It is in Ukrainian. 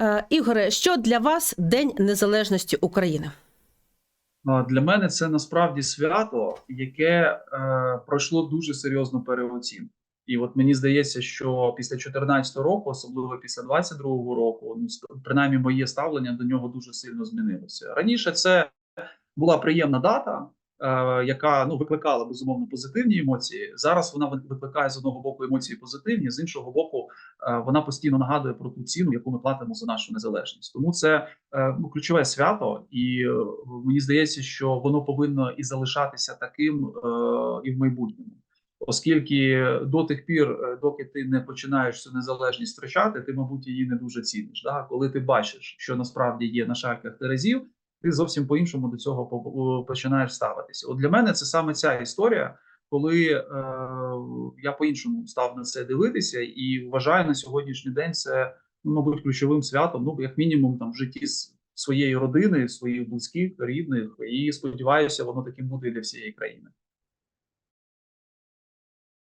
Е, Ігоре, що для вас День Незалежності України? Для мене це насправді свято, яке е, пройшло дуже серйозну переоцінку. І от мені здається, що після 2014 року, особливо після 2022 року, ну принаймні моє ставлення до нього дуже сильно змінилося. Раніше це була приємна дата, е, яка ну викликала безумовно позитивні емоції. Зараз вона викликає з одного боку емоції позитивні, з іншого боку, е, вона постійно нагадує про ту ціну, яку ми платимо за нашу незалежність. Тому це е, ну, ключове свято, і е, мені здається, що воно повинно і залишатися таким е, і в майбутньому. Оскільки до тих пір, е, доки ти не починаєш цю незалежність втрачати, ти, мабуть, її не дуже ціниш. Да? Коли ти бачиш, що насправді є на шальках терезів, ти зовсім по-іншому до цього починаєш ставитися. От для мене це саме ця історія, коли е, я по-іншому став на це дивитися, і вважаю на сьогоднішній день це ну, мабуть, ключовим святом, ну як мінімум, там в житті своєї родини, своїх близьких, рідних, і сподіваюся, воно таким буде для всієї країни.